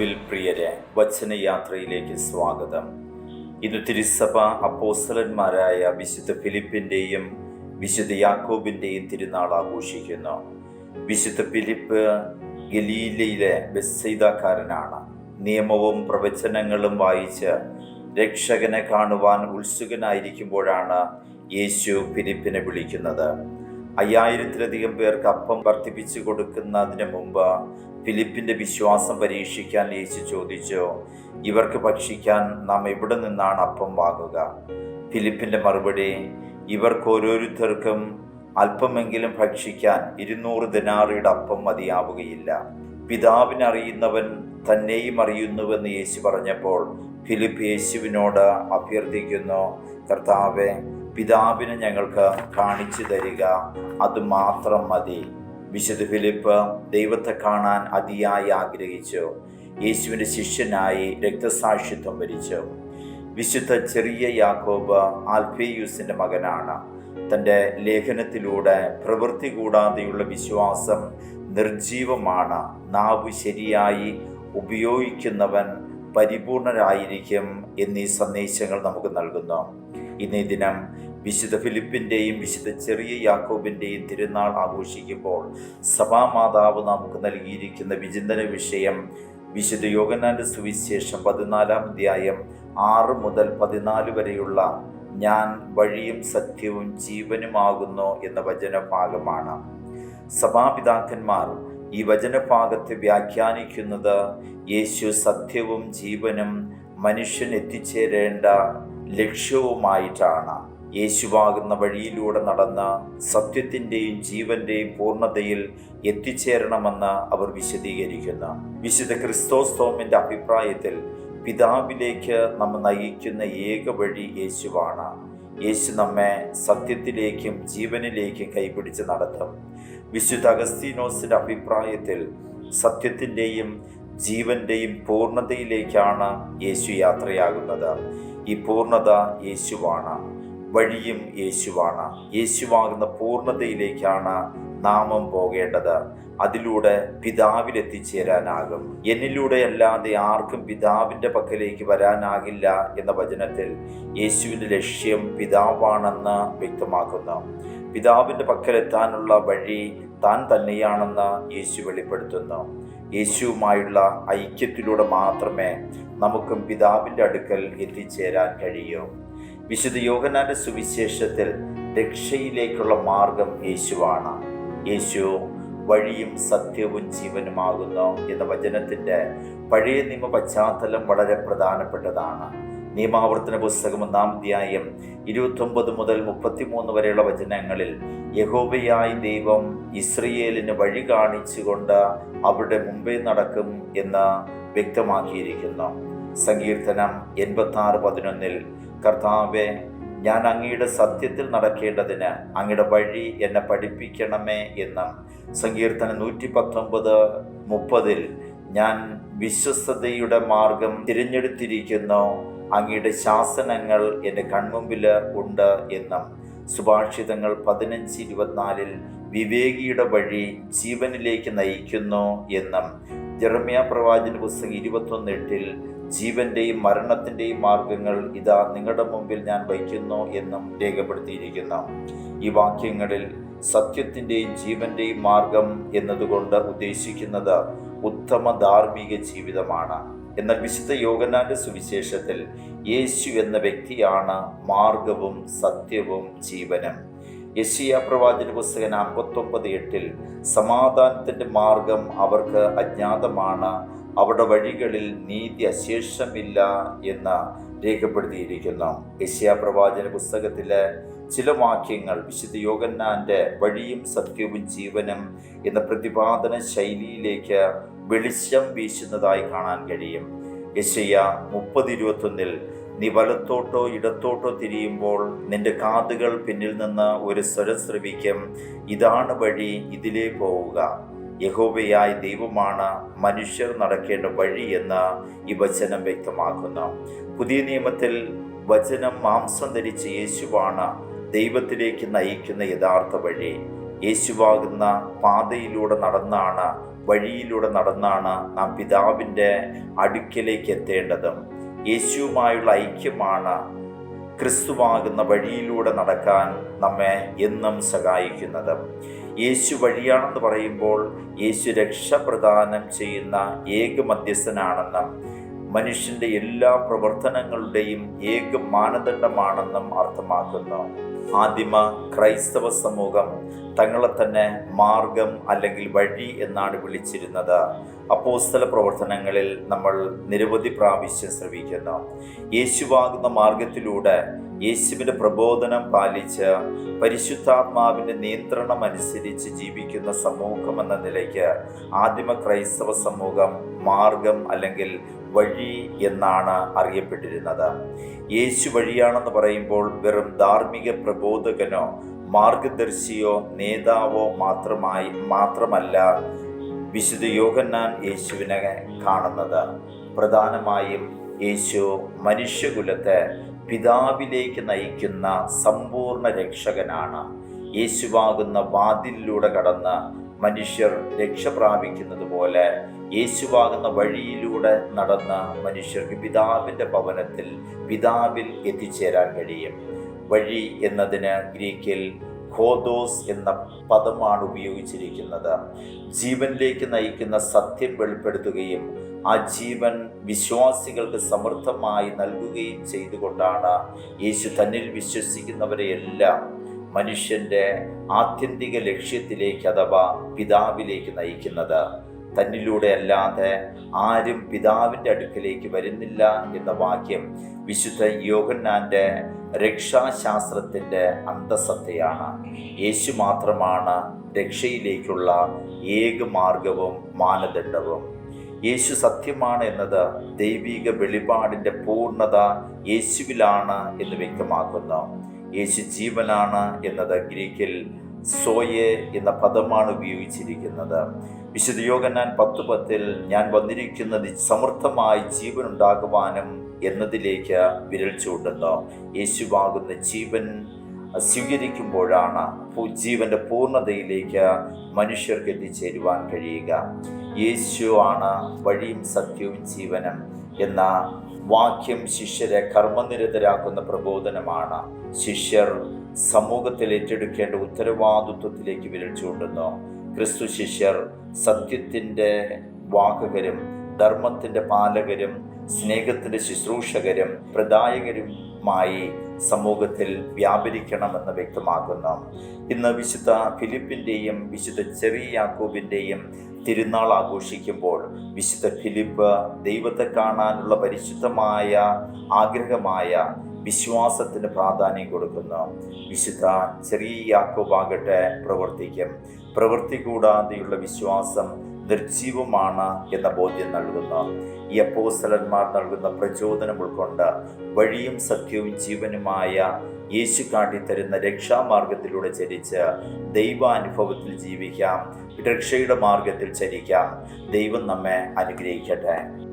ക്രിസ്തുവിൽ പ്രിയരെ വചനയാത്രയിലേക്ക് സ്വാഗതം. ഇത് തിരുസഭ അപ്പോസലന്മാരായ വിശുദ്ധ ഫിലിപ്പിന്റെയും വിശുദ്ധ യാക്കോബിന്റെയും തിരുനാൾ ആഘോഷിക്കുന്നു. വിശുദ്ധ ഫിലിപ്പ് ഗലീലയിലെ ബസ്സൈതാക്കാരനാണ് നിയമവും പ്രവചനങ്ങളും വായിച്ച് രക്ഷകനെ കാണുവാൻ ഉത്സുകനായിരിക്കുമ്പോഴാണ് യേശു ഫിലിപ്പിനെ വിളിക്കുന്നത്. അയ്യായിരത്തിലധികം പേർക്ക് അപ്പം വർദ്ധിപ്പിച്ചു കൊടുക്കുന്നതിന് മുമ്പ് ഫിലിപ്പിന്റെ വിശ്വാസം പരീക്ഷിക്കാൻ യേശു ചോദിച്ചു ഇവർക്ക് ഭക്ഷിക്കാൻ നാം എവിടെ നിന്നാണ് അപ്പം വാങ്ങുക? ഫിലിപ്പിന്റെ മറുപടി ഇവർക്ക് ഓരോരുത്തർക്കും അല്പമെങ്കിലും ഭക്ഷിക്കാൻ ഇരുന്നൂറ് ദിനാറിയുടെ അപ്പം മതിയാവുകയില്ല. പിതാവിനറിയുന്നവൻ തന്നെയും അറിയുന്നുവെന്ന് യേശു പറഞ്ഞപ്പോൾ ഫിലിപ്പ് യേശുവിനോട് അഭ്യർത്ഥിക്കുന്നു കർത്താവെ പിതാവിനെ ഞങ്ങൾക്ക് കാണിച്ചു തരിക അത് മാത്രം മതി. വിശുദ്ധ ഫിലിപ്പ് ദൈവത്തെ കാണാൻ അതിയായി ആഗ്രഹിച്ചു. യേശുവിന്റെ ശിഷ്യനായി രക്തസാക്ഷിത്വം വരിച്ചു. വിശുദ്ധ ചെറിയ യാക്കോബ് ആൽഫേയൂസിന്റെ മകനാണ്. തന്റെ ലേഖനത്തിലൂടെ പ്രവൃത്തി കൂടാതെയുള്ള വിശ്വാസം നിർജീവമാണ് നാവ് ശരിയായി ഉപയോഗിക്കുന്നവൻ പരിപൂർണരായിരിക്കും എന്നീ സന്ദേശങ്ങൾ നമുക്ക് നൽകുന്നു. ഇന്നേ ദിനം വിശുദ്ധ ഫിലിപ്പിന്റെയും വിശുദ്ധ ചെറിയ യാക്കോബിന്റെയും തിരുനാൾ ആഘോഷിക്കുമ്പോൾ സഭാമാതാവ് നമുക്ക് നൽകിയിരിക്കുന്ന വിചിന്തന വിഷയം വിശുദ്ധ യോഗനാന്റെ സുവിശേഷം പതിനാലാം അധ്യായം ആറ് മുതൽ പതിനാല് വരെയുള്ള ഞാൻ വഴിയും സത്യവും ജീവനുമാകുന്നു എന്ന വചനഭാഗമാണ്. സഭാപിതാക്കന്മാർ ഈ വചനഭാഗത്തെ വ്യാഖ്യാനിക്കുന്നത് യേശു സത്യവും ജീവനും മനുഷ്യൻ എത്തിച്ചേരേണ്ട ലക്ഷ്യവുമായിട്ടാണ്. യേശുവാകുന്ന വഴിയിലൂടെ നടന്ന സത്യത്തിന്റെയും ജീവന്റെയും പൂർണതയിൽ എത്തിച്ചേരണമെന്ന് അവർ വിശദീകരിക്കുന്നു. വിശുദ്ധ ക്രിസ്തോസ്തോമിന്റെ അഭിപ്രായത്തിൽ പിതാവിലേക്ക് നമ്മെ നയിക്കുന്ന ഏക വഴി യേശുവാണ്. യേശു നമ്മെ സത്യത്തിലേക്കും ജീവനിലേക്കും കൈപിടിച്ച് നടത്തും. വിശുദ്ധ അഗസ്തീനോസിന്റെ അഭിപ്രായത്തിൽ സത്യത്തിന്റെയും ജീവന്റെയും പൂർണതയിലേക്കാണ് യേശു യാത്രയാകുന്നത്. ഈ പൂർണത യേശുവാണ്. വഴിയും യേശുവാണ്. യേശുവാകുന്ന പൂർണതയിലേക്കാണ് നാമം പോകേണ്ടത്. അതിലൂടെ പിതാവിൽ എത്തിച്ചേരാനാകും എന്നിലൂടെ അല്ലാതെ ആർക്കും പിതാവിന്റെ പക്കലേക്ക് വരാനാകില്ല എന്ന വചനത്തിൽ യേശുവിന്റെ ലക്ഷ്യം പിതാവാണെന്ന് വ്യക്തമാക്കുന്നു. പിതാവിന്റെ പക്കലെത്താനുള്ള വഴി താൻ തന്നെയാണെന്ന് യേശു വെളിപ്പെടുത്തുന്നു. യേശുവുമായുള്ള ഐക്യത്തിലൂടെ മാത്രമേ നമുക്കും പിതാവിന്റെ അടുക്കൽ എത്തിച്ചേരാൻ കഴിയൂ. വിശുദ്ധ യോഗനാന്റെ സുവിശേഷത്തിൽ രക്ഷയിലേക്കുള്ള മാർഗം യേശുവാണ്. യേശു വഴിയും സത്യവും ജീവനുമാകുന്നു എന്ന വചനത്തിന്റെ പഴയ നിയമ പശ്ചാത്തലം വളരെ പ്രധാനപ്പെട്ടതാണ്. നിയമാവർത്തന പുസ്തകം ഒന്നാം അധ്യായം ഇരുപത്തൊമ്പത് മുതൽ മുപ്പത്തിമൂന്ന് വരെയുള്ള വചനങ്ങളിൽ യഹോബയായി ദൈവം ഇസ്രയേലിന് വഴി കാണിച്ചുകൊണ്ട് അവിടെ മുമ്പേ നടക്കും എന്ന് വ്യക്തമാക്കിയിരിക്കുന്നു. സങ്കീർത്തനം എൺപത്തി ആറ് പതിനൊന്നിൽ കർത്താവെ ഞാൻ അങ്ങയുടെ സത്യത്തിൽ നടക്കേണ്ടതിന് അങ്ങയുടെ വഴി എന്നെ പഠിപ്പിക്കണമേ എന്നും. സങ്കീർത്തനം നൂറ്റി പത്തൊമ്പത് മുപ്പതിൽ ഞാൻ വിശ്വസ്തയുടെ മാർഗം തിരഞ്ഞെടുത്തിരിക്കുന്നു. അങ്ങയുടെ ശാസനങ്ങൾ എന്റെ കൺമുമ്പിൽ ഉണ്ട് എന്നും. സുഭാഷിതങ്ങൾ പതിനഞ്ച് ഇരുപത്തിനാലിൽ വിവേകിയുടെ വഴി ജീവനിലേക്ക് നയിക്കുന്നു എന്നും. ജെർമിയ പ്രവാചന പുസ്തകം ഇരുപത്തൊന്ന് എട്ടിൽ ജീവന്റെയും മരണത്തിന്റെയും മാർഗങ്ങൾ ഇതാ നിങ്ങളുടെ മുമ്പിൽ ഞാൻ വയ്ക്കുന്നു എന്നും രേഖപ്പെടുത്തിയിരിക്കുന്നു. ഈ വാക്യങ്ങളിൽ സത്യത്തിന്റെയും ജീവന്റെയും മാർഗം എന്നതുകൊണ്ട് ഉദ്ദേശിക്കുന്നത് ഉത്തമ ധാർമ്മിക ജീവിതമാണ്. എന്നാൽ വിശുദ്ധ യോഗനാന്റെ സുവിശേഷത്തിൽ യേശു എന്ന വ്യക്തിയാണ് മാർഗവും സത്യവും ജീവനും. യശിയ പ്രവാചന പുസ്തകൻ അമ്പത്തൊമ്പത് എട്ടിൽ സമാധാനത്തിന്റെ മാർഗം അവർക്ക് അജ്ഞാതമാണ് അവിടെ വഴികളിൽ നീതി അശേഷമില്ല എന്ന് രേഖപ്പെടുത്തിയിരിക്കുന്നു. യശിയ പ്രവാചന പുസ്തകത്തിലെ ചില വാക്യങ്ങൾ വിശുദ്ധ യോഗന്നാന്റെ വഴിയും സത്യവും ജീവനും എന്ന പ്രതിപാദന ശൈലിയിലേക്ക് വെളിച്ചം വീശുന്നതായി കാണാൻ കഴിയും. യശയ്യ മുപ്പത് ഇരുപത്തൊന്നിൽ നീ വലത്തോട്ടോ ഇടത്തോട്ടോ തിരിയുമ്പോൾ നിന്റെ കാതുകൾ പിന്നിൽ നിന്ന് ഒരു സ്വരം ശ്രവിക്കും. ഇതാണ് വഴി ഇതിലേ പോവുക. യഹോബയായ ദൈവമാണ് മനുഷ്യർ നടക്കേണ്ട വഴി എന്ന് ഈ വചനം വ്യക്തമാക്കുന്നു. പുതിയ നിയമത്തിൽ വചനം മാംസം ധരിച്ച യേശുവാണ് ദൈവത്തിലേക്ക് നയിക്കുന്ന യഥാർത്ഥ വഴി. യേശുവാകുന്ന പാതയിലൂടെ നടന്നാണ് വഴിയിലൂടെ നടന്നാണ് നാം പിതാവിന്റെ അടുക്കലേക്ക് എത്തേണ്ടതും. യേശുവുമായുള്ള ഐക്യമാണ് ക്രിസ്തുവാകുന്ന വഴിയിലൂടെ നടക്കാൻ നമ്മെ എന്നും സഹായിക്കുന്നത്. യേശു വഴിയാണെന്ന് പറയുമ്പോൾ യേശു രക്ഷപ്രദാനം ചെയ്യുന്ന ഏക മധ്യസ്ഥനാണെന്നും മനുഷ്യന്റെ എല്ലാ പ്രവർത്തനങ്ങളുടെയും ഏക മാനദണ്ഡമാണെന്നും അർത്ഥമാക്കുന്നു. ആദിമ ക്രൈസ്തവ സമൂഹം തങ്ങളെ തന്നെ മാർഗം അല്ലെങ്കിൽ വഴി എന്നാണ് വിളിച്ചിരുന്നത്. അപ്പോസ്തല പ്രവർത്തനങ്ങളിൽ നമ്മൾ നിരവധി പ്രാവശ്യം ശ്രമിക്കുന്നു യേശുവാകുന്ന മാർഗത്തിലൂടെ യേശുവിന്റെ പ്രബോധനം പാലിച്ച് പരിശുദ്ധാത്മാവിന്റെ നിയന്ത്രണം അനുസരിച്ച് ജീവിക്കുന്ന സമൂഹം എന്ന നിലയ്ക്ക് ആദിമ ക്രൈസ്തവ സമൂഹം മാർഗം അല്ലെങ്കിൽ വഴി എന്നാണ് അറിയപ്പെട്ടിരുന്നത്. യേശു വഴിയാണെന്ന് പറയുമ്പോൾ വെറും ധാർമ്മിക പ്രബോധകനോ മാർഗദർശിയോ നേതാവോ മാത്രമായി മാത്രമല്ല വിശുദ്ധ യോഹന്നാൻ യേശുവിനെ കാണുന്നത്. പ്രധാനമായും യേശു മനുഷ്യകുലത്തെ പിതാവിലേക്ക് നയിക്കുന്ന സമ്പൂർണ രക്ഷകനാണ്. യേശുവാകുന്ന വാതിലിലൂടെ കടന്ന് മനുഷ്യർ രക്ഷ പ്രാപിക്കുന്നത് പോലെ യേശുവാകുന്ന വഴിയിലൂടെ നടന്ന മനുഷ്യർക്ക് പിതാവിന്റെ ഭവനത്തിൽ പിതാവിൽ എത്തിച്ചേരാൻ കഴിയും. വഴി എന്നതിന് ഗ്രീക്കിൽ ഖോദോസ് എന്ന പദമാണ് ഉപയോഗിച്ചിരിക്കുന്നത്. ജീവനിലേക്ക് നയിക്കുന്ന സത്യം വെളിപ്പെടുത്തുകയും ആ ജീവൻ വിശ്വാസികൾക്ക് സമൃദ്ധമായി നൽകുകയും ചെയ്തുകൊണ്ടാണ് യേശു തന്നിൽ വിശ്വസിക്കുന്നവരെയെല്ലാം മനുഷ്യന്റെ ആത്യന്തിക ലക്ഷ്യത്തിലേക്ക് അഥവാ പിതാവിലേക്ക് നയിക്കുന്നത്. തന്നിലൂടെ അല്ലാതെ ആരും പിതാവിന്റെ അടുക്കലേക്ക് വരുന്നില്ല എന്ന വാക്യം വിശുദ്ധ യോഹന്നാന്റെ രക്ഷാശാസ്ത്രത്തിന്റെ അന്തസത്തയാണ്. യേശു മാത്രമാണ് രക്ഷയിലേക്കുള്ള ഏക മാർഗവും മാനദണ്ഡവും. യേശു സത്യമാണ് എന്നത് ദൈവിക വെളിപാടിന്റെ പൂർണത യേശുവിലാണ് എന്ന് വ്യക്തമാക്കുന്നു. യേശു ജീവനാണ് എന്നത് ഗ്രീക്കിൽ സോയെ എന്ന പദമാണ് ഉപയോഗിച്ചിരിക്കുന്നത്. വിശുദ്ധ ഞാൻ പത്ത് പത്തിൽ ഞാൻ വന്നിരിക്കുന്നത് സമൃദ്ധമായി ജീവൻ ഉണ്ടാകുവാനും എന്നതിലേക്ക് വിരൽ ചൂണ്ടുന്നു. യേശുവാകുന്ന ജീവൻ സ്വീകരിക്കുമ്പോഴാണ് ജീവന്റെ പൂർണതയിലേക്ക് മനുഷ്യർക്ക് എത്തിച്ചേരുവാൻ കഴിയുക. യേശു ആണ് വഴിയും സത്യവും ജീവനും എന്ന വാക്യം ശിഷ്യരെ കർമ്മനിരതരാക്കുന്ന പ്രബോധനമാണ്. ശിഷ്യർ സമൂഹത്തിൽ ഏറ്റെടുക്കേണ്ട ഉത്തരവാദിത്വത്തിലേക്ക് വിരൽ ക്രിസ്തു ശിഷ്യർ സത്യത്തിന്റെ വാഹകരും ധർമ്മത്തിന്റെ പാലകരും സ്നേഹത്തിന്റെ ശുശ്രൂഷകരും പ്രദായകരുമായി സമൂഹത്തിൽ വ്യാപരിക്കണമെന്ന് വ്യക്തമാക്കുന്നു. ഇന്ന് വിശുദ്ധ ഫിലിപ്പിന്റെയും വിശുദ്ധ ചെറിയ യാക്കൂബിന്റെയും തിരുനാൾ ആഘോഷിക്കുമ്പോൾ വിശുദ്ധ ഫിലിപ്പ് ദൈവത്തെ കാണാനുള്ള പരിശുദ്ധമായ ആഗ്രഹമായ വിശ്വാസത്തിന് പ്രാധാന്യം കൊടുക്കുന്നു. വിശുദ്ധ ചെറിയ യാക്കോബാകട്ടെ പ്രവർത്തിക്കും. പ്രവൃത്തി കൂടാതെയുള്ള വിശ്വാസം നിർജീവമാണ് എന്ന ബോധ്യം നൽകുന്ന. ഈ അപ്പോസ്തലന്മാർ നൽകുന്ന പ്രചോദനം ഉൾക്കൊണ്ട് വഴിയും സത്യവും ജീവനുമായ യേശു കാട്ടിത്തരുന്ന രക്ഷാമാർഗത്തിലൂടെ ചരിച്ച് ദൈവാനുഭവത്തിൽ ജീവിക്കാം. രക്ഷയുടെ മാർഗത്തിൽ ചരിക്കാം. ദൈവം നമ്മെ അനുഗ്രഹിക്കട്ടെ.